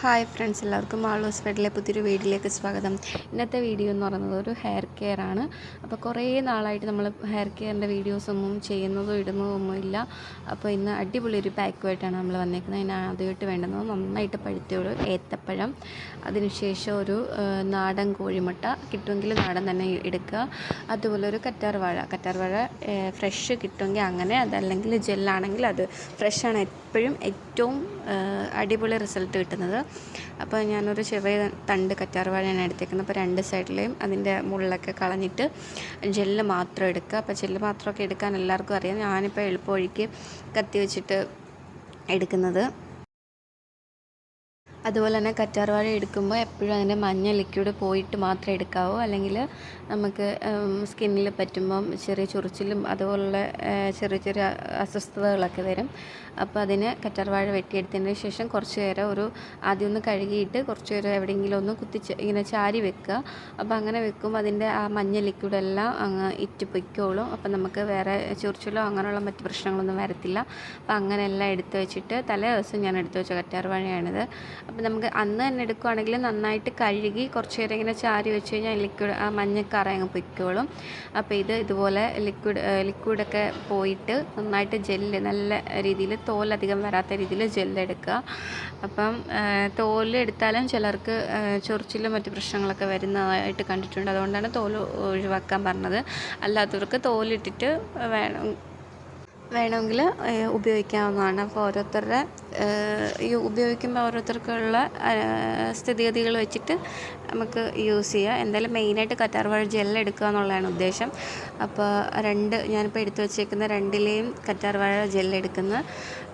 Hi friends എല്ലാവർക്കും ആളോസ് ഫെഡിലെ പുതിയൊരു വീഡിയോയിലേക്ക് സ്വാഗതം. ഇന്നത്തെ വീഡിയോ എന്ന് പറയുന്നത് ഒരു ഹെയർ കെയർ ആണ്. അപ്പോൾ കുറേ നാളായിട്ട് നമ്മൾ ഹെയർ കെയറിന്റെ വീഡിയോസൊന്നും ചെയ്യുന്നതോ ഇടുന്നതോ ഒന്നും ഇല്ല. അപ്പോൾ ഇന്ന് അടിപൊളി ഒരു പാക്കുമായിട്ടാണ് നമ്മൾ വന്നേക്കുന്നത്. അതിന് ആദ്യമായിട്ട് വേണ്ടുന്നത് നന്നായിട്ട് പഴുത്ത ഏത്തപ്പഴം അതിനുശേഷം ഒരു നാടൻ കോഴിമുട്ട കിട്ടുമെങ്കിൽ നാടൻ തന്നെ എടുക്കുക. അതുപോലെ ഒരു കറ്റാർവാഴ. കറ്റാർവാഴ കറ്റാർ വാഴ ഫ്രഷ് കിട്ടുമെങ്കിൽ അങ്ങനെ അതല്ലെങ്കിൽ ജെല്ലാണെങ്കിൽ അത് ഫ്രഷാണ് എപ്പോഴും ഏറ്റവും അടിപൊളി റിസൾട്ട് കിട്ടുന്നത്. അപ്പോൾ ഞാനൊരു ചെറിയ തണ്ട് കറ്റാർവാഴയാണ് എടുത്തേക്കുന്നത്. അപ്പോൾ രണ്ട് സൈഡിലെയും അതിന്റെ മുള്ളൊക്കെ കളഞ്ഞിട്ട് ജെല്ല് മാത്രം എടുക്കുക. അപ്പോൾ ജെല്ല് മാത്രമൊക്കെ എടുക്കാൻ എല്ലാവർക്കും അറിയാം. ഞാനിപ്പോൾ എളുപ്പവഴിക്ക് കത്തി വെച്ചിട്ട് എടുക്കുന്നത്. അതുപോലെ തന്നെ കറ്റാർവാഴ എടുക്കുമ്പോൾ എപ്പോഴും അതിന്റെ മഞ്ഞ ലിക്വിഡ് പോയിട്ട് മാത്രമേ എടുക്കാവൂ. അല്ലെങ്കിൽ നമുക്ക് സ്കിന്നിൽ പറ്റുമ്പം ചെറിയ ചൊറിച്ചിലും അതുപോലുള്ള ചെറിയ ചെറിയ അസ്വസ്ഥതകളൊക്കെ വരും. അപ്പോൾ അതിന് കറ്റാർവാഴ വെട്ടിയെടുത്തതിന് ശേഷം കുറച്ച് നേരം ഒരു ആദ്യം ഒന്ന് കഴുകിയിട്ട് കുറച്ച് നേരം എവിടെയെങ്കിലും ഒന്ന് കുത്തി ഇങ്ങനെ ചാരി വെക്കുക. അപ്പോൾ അങ്ങനെ വെക്കുമ്പോൾ അതിന്റെ ആ മഞ്ഞ ലിക്വിഡെല്ലാം അങ്ങ് ഇറ്റ് പൊയ്ക്കോളും. അപ്പോൾ നമുക്ക് വേറെ ചൊറിച്ചിലോ അങ്ങനെയുള്ള മറ്റ് പ്രശ്നങ്ങളൊന്നും വരത്തില്ല. അപ്പോൾ അങ്ങനെയെല്ലാം എടുത്ത് വെച്ചിട്ട് തലേ ദിവസം ഞാൻ എടുത്ത് വെച്ച കറ്റാർവാഴയാണിത്. അപ്പോൾ നമുക്ക് അന്ന് തന്നെ എടുക്കുവാണെങ്കിൽ നന്നായിട്ട് കഴുകി കുറച്ച് നേരം ഇങ്ങനെ ചാരി വെച്ച് കഴിഞ്ഞാൽ ലിക്വിഡ് ആ മഞ്ഞക്കറ അങ്ങ് പൊയ്ക്കോളും. അപ്പോൾ ഇത് ഇതുപോലെ ലിക്വിഡ് ലിക്വിഡൊക്കെ പോയിട്ട് നന്നായിട്ട് ജെല്ല് നല്ല രീതിയിൽ തോലധികം വരാത്ത രീതിയിൽ ജെല്ലെടുക്കുക അപ്പം തോൽ എടുത്താലും ചിലർക്ക് ചൊറിച്ചിലും മറ്റു പ്രശ്നങ്ങളൊക്കെ വരുന്നതായിട്ട് കണ്ടിട്ടുണ്ട്. അതുകൊണ്ടാണ് തോൽ ഒഴിവാക്കാൻ പറഞ്ഞത്. അല്ലാത്തവർക്ക് തോലിട്ടിട്ട് വേണം വേണമെങ്കിൽ ഉപയോഗിക്കാവുന്നതാണ്. അപ്പോൾ ഓരോരുത്തരുടെ ഉപയോഗിക്കുമ്പോൾ ഓരോരുത്തർക്കുള്ള സ്ഥിതിഗതികൾ വെച്ചിട്ട് നമുക്ക് യൂസ് ചെയ്യാം. എന്തായാലും മെയിനായിട്ട് കറ്റാർവാഴ ജെൽ എടുക്കുക എന്നുള്ളതാണ് ഉദ്ദേശം. അപ്പോൾ രണ്ട് ഞാനിപ്പോൾ എടുത്തു വച്ചേക്കുന്ന രണ്ടിലെയും കറ്റാർവാഴ ജെൽ എടുക്കുന്ന.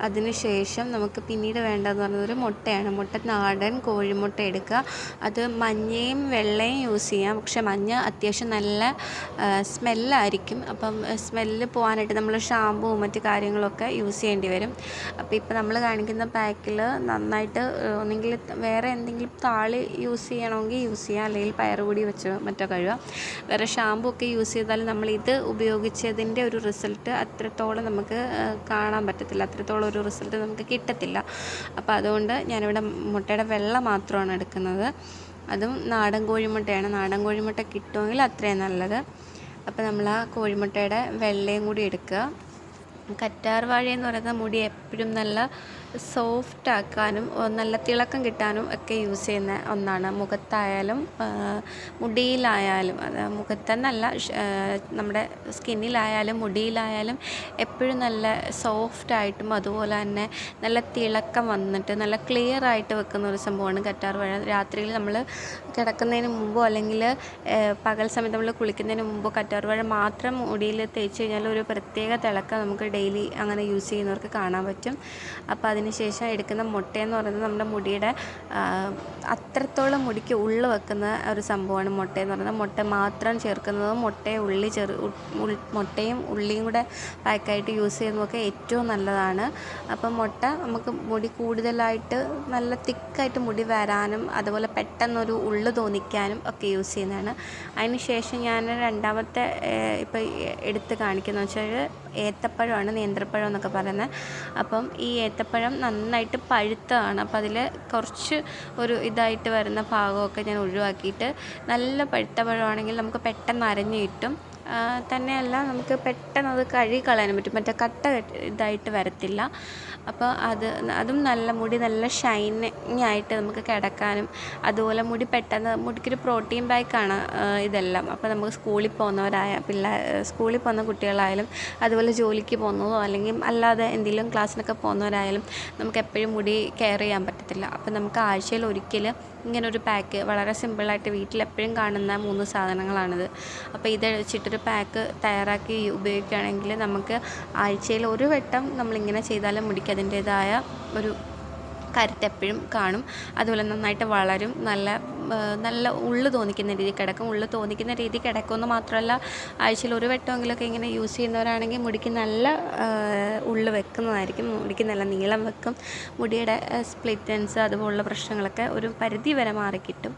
അതിന് ശേഷം നമുക്ക് പിന്നീട് വേണ്ടതെന്ന് പറയുന്നത് മുട്ടയാണ്. മുട്ട നാടൻ കോഴിമുട്ട എടുക്കുക. അത് മഞ്ഞയും വെള്ളയും യൂസ് ചെയ്യാം. പക്ഷേ മഞ്ഞ അത്യാവശ്യം നല്ല സ്മെല്ലായിരിക്കും. അപ്പം സ്മെല്ല് പോകാനായിട്ട് നമ്മൾ ഷാമ്പുവും മറ്റു കാര്യങ്ങളൊക്കെ യൂസ് ചെയ്യേണ്ടി വരും. അപ്പോൾ ഇപ്പോൾ നമ്മൾ കാണിക്കുന്ന പാക്കിൽ നന്നായിട്ട് ഒന്നെങ്കിൽ വേറെ എന്തെങ്കിലും താളി യൂസ് ചെയ്യണമെങ്കിൽ യൂസ് ചെയ്യാം. അല്ലെങ്കിൽ പയറുപൊടി വെച്ച് മറ്റോ കഴുകാം. വേറെ ഷാമ്പു ഒക്കെ യൂസ് ചെയ്താൽ നമ്മൾ ഇത് ഉപയോഗിച്ചതിന്റെ ഒരു റിസൾട്ട് അത്രത്തോളം നമുക്ക് കാണാൻ പറ്റത്തില്ല. അത്രത്തോളം ഒരു റിസൾട്ട് നമുക്ക് കിട്ടത്തില്ല. അപ്പോൾ അതുകൊണ്ട് ഞാനിവിടെ മുട്ടയുടെ വെള്ള മാത്രമാണ് എടുക്കുന്നത്. അതും നാടൻ കോഴിമുട്ടയാണ്. നാടൻ കോഴിമുട്ട കിട്ടുമെങ്കിൽ അത്രയും നല്ലത്. അപ്പോൾ നമ്മൾ ആ കോഴിമുട്ടയുടെ വെള്ളയും കൂടി എടുക്കുക. കറ്റാർ വാഴ എന്ന് പറയുന്ന മുടി എപ്പോഴും നല്ല സോഫ്റ്റ് ആക്കാനും നല്ല തിളക്കം കിട്ടാനും ഒക്കെ യൂസ് ചെയ്യുന്ന ഒന്നാണ്. മുഖത്തായാലും മുടിയിലായാലും അത് മുഖത്തെന്നല്ല നമ്മുടെ സ്കിന്നിലായാലും മുടിയിലായാലും എപ്പോഴും നല്ല സോഫ്റ്റ് ആയിട്ടും അതുപോലെ തന്നെ നല്ല തിളക്കം വന്നിട്ട് നല്ല ക്ലിയർ ആയിട്ട് വെക്കുന്ന ഒരു സംഭവമാണ് കറ്റാർ വാഴ. രാത്രിയിൽ നമ്മൾ കിടക്കുന്നതിന് മുമ്പോ അല്ലെങ്കിൽ പകൽ സമയത്ത് നമ്മൾ കുളിക്കുന്നതിന് മുമ്പോ കറ്റാർ വാഴ മാത്രം മുടിയിൽ തേച്ച് കഴിഞ്ഞാൽ ഒരു പ്രത്യേക തിളക്കം നമുക്ക് ഡെയിലി അങ്ങനെ യൂസ് ചെയ്യുന്നവർക്ക് കാണാൻ പറ്റും. അപ്പോൾ അതിന് ശേഷം എടുക്കുന്ന മുട്ടയെന്ന് പറയുന്നത് നമ്മുടെ മുടിയുടെ അത്രത്തോളം മുടിക്ക് ഉള്ളു വെക്കുന്ന ഒരു സംഭവമാണ് മുട്ടയെന്ന് പറയുന്നത്. മുട്ട മാത്രം ചേർക്കുന്നതും മുട്ടയെ ഉള്ളി ചെറു മുട്ടയും ഉള്ളിയും കൂടെ പാക്കായിട്ട് യൂസ് ചെയ്യുന്നതൊക്കെ ഏറ്റവും നല്ലതാണ്. അപ്പം മുട്ട നമുക്ക് മുടി കൂടുതലായിട്ട് നല്ല തിക്കായിട്ട് മുടി വരാനും അതുപോലെ പെട്ടെന്നൊരു ഉള്ളു തോന്നിക്കാനും ഒക്കെ യൂസ് ചെയ്യുന്നതാണ്. അതിന് ശേഷം ഞാൻ രണ്ടാമത്തെ ഇപ്പോൾ എടുത്ത് കാണിക്കുന്നത് വെച്ചാൽ ഏത്തപ്പഴമാണ് നേന്ത്രപ്പഴം എന്നൊക്കെ പറയുന്നത്. അപ്പം ഈ ഏത്തപ്പഴം നന്നായിട്ട് പഴുത്തതാണ്. അപ്പം അതിൽ കുറച്ച് ഒരു ഇതായിട്ട് വരുന്ന ഭാഗമൊക്കെ ഞാൻ ഒഴിവാക്കിയിട്ട് നല്ല പഴുത്ത പഴമാണെങ്കിൽ നമുക്ക് പെട്ടെന്ന് അരഞ്ഞ് കിട്ടും. തന്നെയല്ല നമുക്ക് പെട്ടെന്ന് അത് കഴുകി കളയാനും പറ്റും. മറ്റേ കട്ട ഇതായിട്ട് വരത്തില്ല. അപ്പോൾ അത് അതും നല്ല മുടി നല്ല ഷൈനിങ് ആയിട്ട് നമുക്ക് കിടക്കാനും അതുപോലെ മുടി പെട്ടെന്ന് മുടിക്കൊരു പ്രോട്ടീൻ ബാക്കാണ് ഇതെല്ലാം. അപ്പോൾ നമുക്ക് സ്കൂളിൽ പോകുന്നവരായ പിള്ളേർ സ്കൂളിൽ പോകുന്ന കുട്ടികളായാലും അതുപോലെ ജോലിക്ക് പോകുന്നതോ അല്ലെങ്കിൽ അല്ലാതെ എന്തെങ്കിലും ക്ലാസ്സിനൊക്കെ പോകുന്നവരായാലും നമുക്ക് എപ്പോഴും മുടി കെയർ ചെയ്യാൻ പറ്റത്തില്ല. അപ്പോൾ നമുക്ക് ആഴ്ചയിൽ ഒരിക്കൽ ഇങ്ങനൊരു പാക്ക് വളരെ സിമ്പിളായിട്ട് വീട്ടിൽ എപ്പോഴും കാണുന്ന മൂന്ന് സാധനങ്ങളാണിത്. അപ്പോൾ ഇത് വെച്ചിട്ടൊരു പാക്ക് തയ്യാറാക്കി ഉപയോഗിക്കുകയാണെങ്കിൽ നമുക്ക് ആഴ്ചയിൽ ഒരു വട്ടം നമ്മളിങ്ങനെ ചെയ്താലും മുടിക്ക് അതിന്റേതായ ഒരു കരുത്ത് എപ്പോഴും കാണും. അതുപോലെ നന്നായിട്ട് വളരും. നല്ല നല്ല ഉള്ളു തോന്നിക്കുന്ന രീതി കിടക്കും. ഉള്ളു തോന്നിക്കുന്ന രീതി കിടക്കുമെന്ന് മാത്രമല്ല ആഴ്ചയിൽ ഒരു വട്ടമെങ്കിലൊക്കെ ഇങ്ങനെ യൂസ് ചെയ്യുന്നവരാണെങ്കിൽ മുടിക്ക് നല്ല ഉള്ളു വെക്കുന്നതായിരിക്കും. മുടിക്ക് നല്ല നീളം വെക്കും. മുടിയുടെ സ്പ്ലിറ്റൻസ് അതുപോലുള്ള പ്രശ്നങ്ങളൊക്കെ ഒരു പരിധി വരെ മാറിക്കിട്ടും.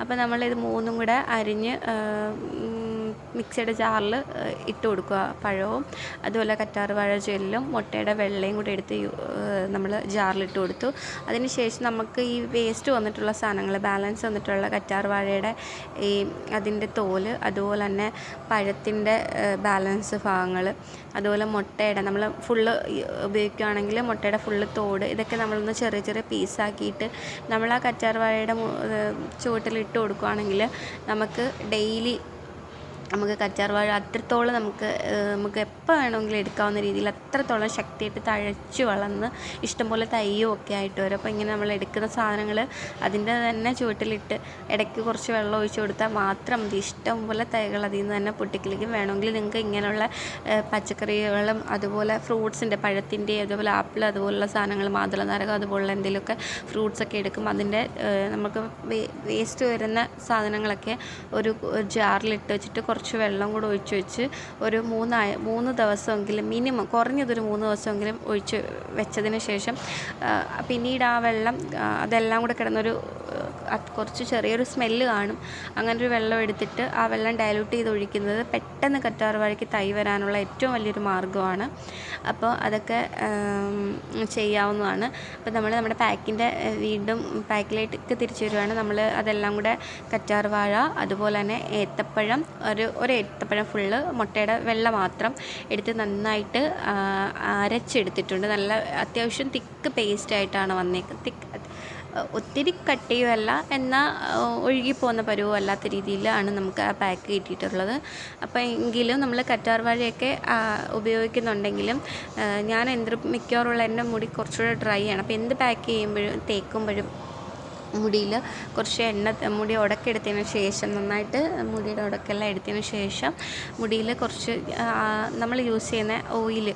അപ്പോൾ നമ്മളിത് മൂന്നും കൂടെ അരിഞ്ഞ് മിക്സിയുടെ ജാറിൽ ഇട്ട് കൊടുക്കുക പഴവും. അതുപോലെ കറ്റാർ വാഴ ജെല്ലും മുട്ടയുടെ വെള്ളയും കൂടി എടുത്ത് നമ്മൾ ജാറിലിട്ട് കൊടുത്തു. അതിന് ശേഷം നമുക്ക് ഈ വേസ്റ്റ് വന്നിട്ടുള്ള സാധനങ്ങൾ ബാലൻസ് വന്നിട്ടുള്ള കറ്റാർ വാഴയുടെ ഈ അതിന്റെ തോൽ അതുപോലെ തന്നെ പഴത്തിന്റെ ബാലൻസ് ഭാഗങ്ങൾ അതുപോലെ മുട്ടയുടെ നമ്മൾ ഫുള്ള് ഉപയോഗിക്കുകയാണെങ്കിൽ മുട്ടയുടെ ഫുള്ള് തോട് ഇതൊക്കെ നമ്മളൊന്ന് ചെറിയ ചെറിയ പീസാക്കിയിട്ട് നമ്മൾ ആ കറ്റാർ വാഴയുടെ ചുവട്ടിലിട്ട് കൊടുക്കുകയാണെങ്കിൽ നമുക്ക് ഡെയിലി നമുക്ക് കറ്റാർ വാഴ അത്രത്തോളം നമുക്ക് നമുക്ക് എപ്പോൾ വേണമെങ്കിലും എടുക്കാവുന്ന രീതിയിൽ അത്രത്തോളം ശക്തിയായിട്ട് തഴച്ച് വളർന്ന് ഇഷ്ടംപോലെ തയ്യും ഒക്കെ ആയിട്ട് വരും. അപ്പോൾ ഇങ്ങനെ നമ്മൾ എടുക്കുന്ന സാധനങ്ങൾ അതിന്റെ തന്നെ ചുവട്ടിലിട്ട് ഇടയ്ക്ക് കുറച്ച് വെള്ളം ഒഴിച്ച് കൊടുത്താൽ മാത്രം മതി. ഇഷ്ടംപോലെ തൈകൾ അതിൽ നിന്ന് തന്നെ പൊട്ടിക്കളിക്കും വേണമെങ്കിൽ നിങ്ങൾക്ക് ഇങ്ങനെയുള്ള പച്ചക്കറികളും അതുപോലെ ഫ്രൂട്ട്സിന്റെ പഴത്തിന്റെ അതുപോലെ ആപ്പിൾ അതുപോലുള്ള സാധനങ്ങൾ മാതള നാരകം അതുപോലുള്ള എന്തെങ്കിലുമൊക്കെ ഫ്രൂട്ട്സൊക്കെ എടുക്കും. അതിന്റെ നമുക്ക് വേസ്റ്റ് വരുന്ന സാധനങ്ങളൊക്കെ ഒരു ജാറിലിട്ട് വെച്ചിട്ട് കുറച്ച് വെള്ളം കൂടെ ഒഴിച്ച് വെച്ച് ഒരു മൂന്നായ മൂന്ന് ദിവസമെങ്കിലും മിനിമം കുറഞ്ഞതൊരു മൂന്ന് ദിവസമെങ്കിലും ഒഴിച്ച് വെച്ചതിന് ശേഷം പിന്നീട് ആ വെള്ളം അതെല്ലാം കൂടെ കിടന്നൊരു കുറച്ച് ചെറിയൊരു സ്മെല്ല് കാണും. അങ്ങനൊരു വെള്ളം എടുത്തിട്ട് ആ വെള്ളം ഡയലൂട്ട് ചെയ്ത് ഒഴിക്കുന്നത് പെട്ടെന്ന് കറ്റാർ വാഴയ്ക്ക് തൈ വരാനുള്ള ഏറ്റവും വലിയൊരു മാർഗമാണ്. അപ്പോൾ അതൊക്കെ ചെയ്യാവുന്നതാണ്. അപ്പോൾ നമ്മൾ നമ്മുടെ പാക്കിന്റെ വീണ്ടും പാക്കിലേക്ക് തിരിച്ചു വരുവാണ് നമ്മൾ അതെല്ലാം കൂടെ കറ്റാർ വാഴ അതുപോലെ തന്നെ ഏത്തപ്പഴം ഒരു ഒരു ഏത്തപ്പഴം ഫുള്ള് മുട്ടയുടെ വെള്ള മാത്രം എടുത്ത് നന്നായിട്ട് അരച്ചെടുത്തിട്ടുണ്ട്. നല്ല അത്യാവശ്യം തിക്ക് പേസ്റ്റ് ആയിട്ടാണ് വന്നേക്കുന്നത് തിക്ക് ഒത്തിരി കട്ടിയുമല്ല എന്നാൽ ഒഴുകിപ്പോകുന്ന പരുവം അല്ലാത്ത രീതിയിലാണ് നമുക്ക് ആ പാക്ക് കിട്ടിയിട്ടുള്ളത്. അപ്പോൾ എങ്കിലും നമ്മൾ കറ്റാർ വാഴയൊക്കെ ഉപയോഗിക്കുന്നുണ്ടെങ്കിലും ഞാൻ എന്ത് മിക്കവാറുള്ള എന്റെ മുടി കുറച്ചുകൂടെ ഡ്രൈ ആണ്. അപ്പോൾ എന്ത് പാക്ക് ചെയ്യുമ്പോഴും തേക്കുമ്പോഴും മുടിയിൽ കുറച്ച് എണ്ണ മുടി ഉടക്കെടുത്തതിന് ശേഷം നന്നായിട്ട് മുടിയുടെ ഉടക്കെല്ലാം എടുത്തതിന് ശേഷം മുടിയിൽ കുറച്ച് നമ്മൾ യൂസ് ചെയ്യുന്ന ഓയിൽ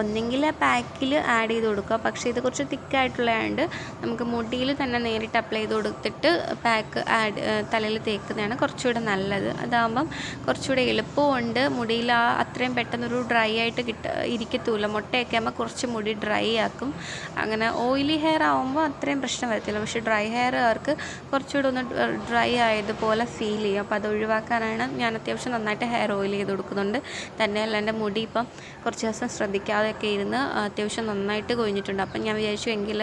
ഒന്നെങ്കിൽ പാക്കിൽ ആഡ് ചെയ്ത് കൊടുക്കുക. പക്ഷേ ഇത് കുറച്ച് തിക്കായിട്ടുള്ളതുകൊണ്ട് നമുക്ക് മുടിയിൽ തന്നെ നേരിട്ട് അപ്ലൈ ചെയ്ത് കൊടുത്തിട്ട് പാക്ക് ആഡ് തലയിൽ തേക്കുന്നതാണ് കുറച്ചുകൂടെ നല്ലത്. അതാകുമ്പം കുറച്ചുകൂടെ എളുപ്പമുണ്ട് മുടിയിൽ ആ അത്രയും പെട്ടെന്നൊരു ഡ്രൈ ആയിട്ട് കിട്ട ഇരിക്കത്തുമില്ല മുട്ടയൊക്കെ ആകുമ്പോൾ കുറച്ച് മുടി ഡ്രൈ ആക്കും. അങ്ങനെ ഓയിലി ഹെയർ ആകുമ്പോൾ അത്രയും പ്രശ്നം വരത്തില്ല. പക്ഷേ ഡ്രൈ ഹെയർ അവർക്ക് കുറച്ചുകൂടെ ഒന്ന് ഡ്രൈ ആയതുപോലെ ഫീൽ ചെയ്യും അപ്പോൾ അത് ഒഴിവാക്കാനാണ് ഞാൻ അത്യാവശ്യം നന്നായിട്ട് ഹെയർ ഓയിൽ ചെയ്ത് കൊടുക്കുന്നുണ്ട്. തന്നെയല്ല എന്റെ മുടി ഇപ്പം കുറച്ച് ദിവസം ശ്രദ്ധിക്കാതെയൊക്കെ ഇരുന്ന് അത്യാവശ്യം നന്നായിട്ട് കൊഴിഞ്ഞിട്ടുണ്ട്. അപ്പം ഞാൻ വിചാരിച്ചു എങ്കിൽ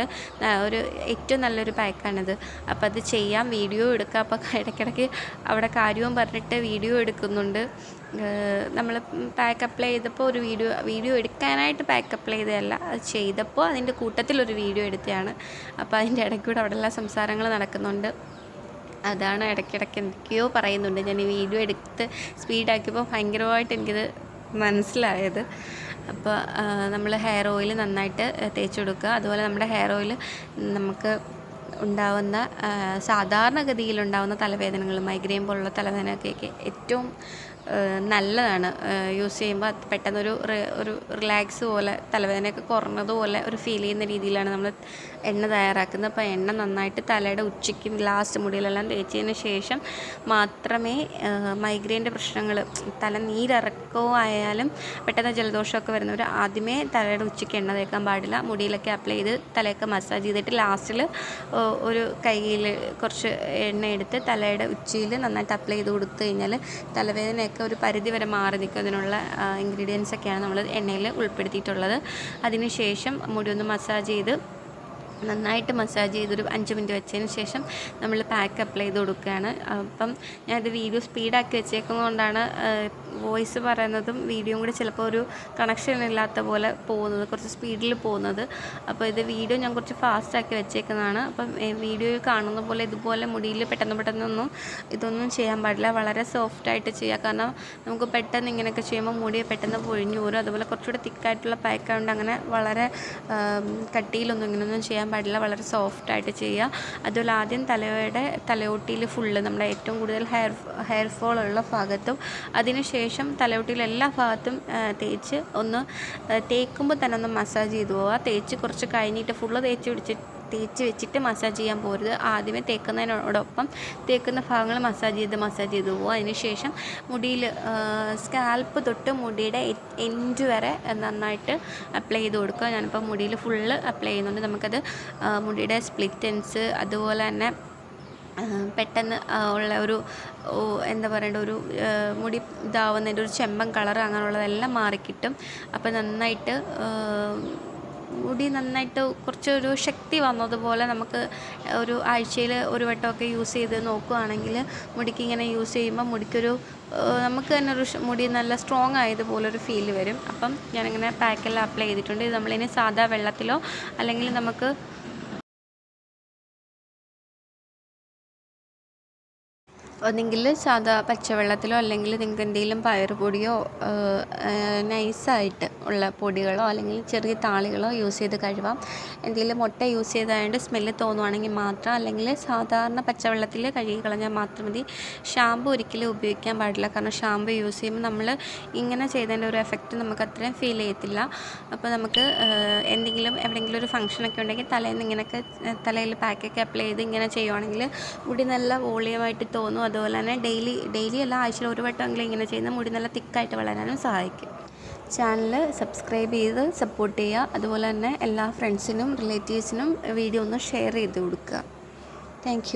ഒരു ഏറ്റവും നല്ലൊരു പാക്കാണിത്. അപ്പോൾ അത് ചെയ്യാം. വീഡിയോ എടുക്കാം. അപ്പോൾ ഇടയ്ക്കിടയ്ക്ക് അവിടെ കാര്യവും പറഞ്ഞിട്ട് വീഡിയോ എടുക്കുന്നുണ്ട്. നമ്മൾ പാക്ക് അപ്ലൈ ചെയ്തപ്പോൾ ഒരു വീഡിയോ വീഡിയോ എടുക്കാനായിട്ട് പാക്ക് അപ്ലൈ ചെയ്തതല്ല അത് ചെയ്തപ്പോൾ അതിന്റെ കൂട്ടത്തിലൊരു വീഡിയോ എടുത്തതാണ്. അപ്പോൾ അതിന്റെ ഇടയ്ക്കൂടെ അവിടെ എല്ലാ സംസാരങ്ങൾ നടക്കുന്നുണ്ട്. അതാണ് ഇടയ്ക്കിടയ്ക്ക് എന്തൊക്കെയോ പറയുന്നുണ്ട്. ഞാൻ ഈ വീഡിയോ എടുത്ത് സ്പീഡാക്കിയപ്പോൾ ഭയങ്കരമായിട്ട് എനിക്കത് മനസ്സിലായത്. അപ്പോൾ നമ്മൾ ഹെയർ ഓയിൽ നന്നായിട്ട് തേച്ച് കൊടുക്കുക. അതുപോലെ നമ്മുടെ ഹെയർ ഓയിൽ നമുക്ക് ഉണ്ടാവുന്ന സാധാരണഗതിയിലുണ്ടാവുന്ന തലവേദനകൾ മൈഗ്രെയിൻ പോലുള്ള തലവേദനയൊക്കെ ഏറ്റവും നല്ലതാണ്. യൂസ് ചെയ്യുമ്പോൾ പെട്ടെന്നൊരു ഒരു റിലാക്സ് പോലെ തലവേദനയൊക്കെ കുറഞ്ഞതുപോലെ ഒരു ഫീൽ ചെയ്യുന്ന രീതിയിലാണ് നമ്മൾ എണ്ണ തയ്യാറാക്കുന്നത്. അപ്പോൾ എണ്ണ നന്നായിട്ട് തലയുടെ ഉച്ചയ്ക്കും ലാസ്റ്റ് മുടിയിലെല്ലാം തേച്ചതിന് ശേഷം മാത്രമേ മൈഗ്രെയിന്റെ പ്രശ്നങ്ങൾ തല നീരിറക്കവും ആയാലും പെട്ടെന്ന് ജലദോഷമൊക്കെ വരുന്നവർ ആദ്യമേ തലയുടെ ഉച്ചയ്ക്ക് എണ്ണ തേക്കാൻ പാടില്ല. മുടിയിലൊക്കെ അപ്ലൈ ചെയ്ത് തലയൊക്കെ മസാജ് ചെയ്തിട്ട് ലാസ്റ്റിൽ ഒരു കയ്യിൽ കുറച്ച് എണ്ണ എടുത്ത് തലയുടെ ഉച്ചയിൽ നന്നായിട്ട് അപ്ലൈ ചെയ്ത് കൊടുത്തു കഴിഞ്ഞാൽ തലവേദനയൊക്കെ ഒരു പരിധി വരെ മാറി നിൽക്കും അതിനുള്ള ഇൻഗ്രീഡിയൻസ് ഒക്കെയാണ് നമ്മൾ എണ്ണയിൽ ഉൾപ്പെടുത്തിയിട്ടുള്ളത്. അതിനുശേഷം മുടി ഒന്ന് മസാജ് ചെയ്ത് നന്നായിട്ട് മസാജ് ചെയ്തൊരു അഞ്ച് മിനിറ്റ് വെച്ചതിന് ശേഷം നമ്മൾ പാക്ക് അപ്ലൈ ചെയ്ത് കൊടുക്കുകയാണ്. അപ്പം ഞാനത് വീഡിയോ സ്പീഡാക്കി വെച്ചേക്കുന്നതുകൊണ്ടാണ് വോയിസ് പറയുന്നതും വീഡിയോയും കൂടി ചിലപ്പോൾ ഒരു കണക്ഷൻ ഇല്ലാത്ത പോലെ പോകുന്നത് കുറച്ച് സ്പീഡിൽ പോകുന്നത്. അപ്പോൾ ഇത് വീഡിയോ ഞാൻ കുറച്ച് ഫാസ്റ്റാക്കി വെച്ചേക്കുന്നതാണ്. അപ്പം വീഡിയോയിൽ കാണുന്ന പോലെ ഇതുപോലെ മുടിയിൽ പെട്ടെന്ന് പെട്ടെന്നൊന്നും ഇതൊന്നും ചെയ്യാൻ പാടില്ല. വളരെ സോഫ്റ്റായിട്ട് ചെയ്യുക കാരണം നമുക്ക് പെട്ടെന്ന് ഇങ്ങനെയൊക്കെ ചെയ്യുമ്പോൾ മുടി പെട്ടെന്ന് പൊഴിഞ്ഞു പോരും അതുപോലെ കുറച്ചുകൂടെ തിക്കായിട്ടുള്ള പാക്കായതുകൊണ്ട് അങ്ങനെ വളരെ കട്ടിയിലൊന്നും ഇങ്ങനെയൊന്നും ചെയ്യാൻ പാടില്ല. വളരെ സോഫ്റ്റായിട്ട് ചെയ്യുക അതുപോലെ ആദ്യം തലയുടെ തലയോട്ടിയിൽ ഫുള്ള് നമ്മുടെ ഏറ്റവും കൂടുതൽ ഹെയർ ഹെയർ ഫോൾ ഉള്ള ഭാഗത്തും അതിനുശേഷം തലയോട്ടിയിൽ എല്ലാ ഭാഗത്തും തേച്ച് ഒന്ന് തേക്കുമ്പോൾ തന്നെ ഒന്ന് മസാജ് ചെയ്തു പോവുക. തേച്ച് കുറച്ച് കഴിഞ്ഞിട്ട് ഫുള്ള് തേച്ച് പിടിച്ച് തേച്ച് വെച്ചിട്ട് മസാജ് ചെയ്യാൻ പോരുത്. ആദ്യമേ തേക്കുന്നതിനോടൊപ്പം തേക്കുന്ന ഭാഗങ്ങൾ മസാജ് ചെയ്ത് മസാജ് ചെയ്ത് പോവുക. അതിനുശേഷം മുടിയിൽ സ്കാൽപ്പ് തൊട്ട് മുടിയുടെ എൻഡ് വരെ നന്നായിട്ട് അപ്ലൈ ചെയ്ത് കൊടുക്കുക. ഞാനിപ്പോൾ മുടിയിൽ ഫുള്ള് അപ്ലൈ ചെയ്യുന്നുണ്ട്. നമുക്കത് മുടിയുടെ സ്പ്ലിറ്റൻസ് അതുപോലെ തന്നെ പെട്ടെന്ന് ഉള്ള ഒരു എന്താ പറയേണ്ട ഒരു മുടി ഇതാവുന്നതിന്റെ ഒരു ചെമ്പൻ കളർ അങ്ങനെയുള്ളതെല്ലാം മാറിക്കിട്ടും. അപ്പം നന്നായിട്ട് മുടി നന്നായിട്ട് കുറച്ചൊരു ശക്തി വന്നതുപോലെ നമുക്ക് ഒരു ആഴ്ചയിൽ ഒരു വട്ടമൊക്കെ യൂസ് ചെയ്ത് നോക്കുകയാണെങ്കിൽ മുടിക്ക് ഇങ്ങനെ യൂസ് ചെയ്യുമ്പോൾ മുടിക്കൊരു നമുക്ക് തന്നെ ഒരു മുടി നല്ല സ്ട്രോങ് ആയതുപോലൊരു ഫീൽ വരും. അപ്പം ഞാനിങ്ങനെ പാക്കെല്ലാം അപ്ലൈ ചെയ്തിട്ടുണ്ട്. ഇത് നമ്മളിനി സാധാ വെള്ളത്തിലോ അല്ലെങ്കിൽ നമുക്ക് ഒന്നെങ്കിൽ സാധാ പച്ചവെള്ളത്തിലോ അല്ലെങ്കിൽ നിങ്ങൾക്ക് എന്തെങ്കിലും പയറുപൊടിയോ നൈസായിട്ട് ഉള്ള പൊടികളോ അല്ലെങ്കിൽ ചെറിയ താളികളോ യൂസ് ചെയ്ത് കഴുകാം. എന്തെങ്കിലും മുട്ട യൂസ് ചെയ്തതായതുകൊണ്ട് സ്മെല്ല് തോന്നുവാണെങ്കിൽ മാത്രം അല്ലെങ്കിൽ സാധാരണ പച്ചവെള്ളത്തിൽ കഴുകി കളഞ്ഞാൽ മാത്രം മതി. ഷാമ്പു ഒരിക്കലും ഉപയോഗിക്കാൻ പാടില്ല. കാരണം ഷാമ്പു യൂസ് ചെയ്യുമ്പോൾ നമ്മൾ ഇങ്ങനെ ചെയ്തതിന്റെ ഒരു എഫക്റ്റ് നമുക്ക് അത്രയും ഫീൽ ചെയ്യത്തില്ല. അപ്പോൾ നമുക്ക് എന്തെങ്കിലും എവിടെയെങ്കിലും ഒരു ഫംഗ്ഷനൊക്കെ ഉണ്ടെങ്കിൽ തലേന്ന് ഇങ്ങനെയൊക്കെ തലയിൽ പാക്കൊക്കെ അപ്ലൈ ചെയ്ത് ഇങ്ങനെ ചെയ്യുവാണെങ്കിൽ മുടി നല്ല വോളിയമായിട്ട് തോന്നും. അതുപോലെ തന്നെ ഡെയിലി ഡെയിലി അല്ല ആഴ്ചയിൽ ഒരു വട്ടമെങ്കിലും ഇങ്ങനെ ചെയ്യുന്ന മുടി നല്ല തിക്കായിട്ട് വളരാനും സഹായിക്കും. ചാനൽ സബ്സ്ക്രൈബ് ചെയ്ത് സപ്പോർട്ട് ചെയ്യുക. അതുപോലെ തന്നെ എല്ലാ ഫ്രണ്ട്സിനും റിലേറ്റീവ്സിനും വീഡിയോ ഒന്ന് ഷെയർ ചെയ്ത് കൊടുക്കുക. താങ്ക്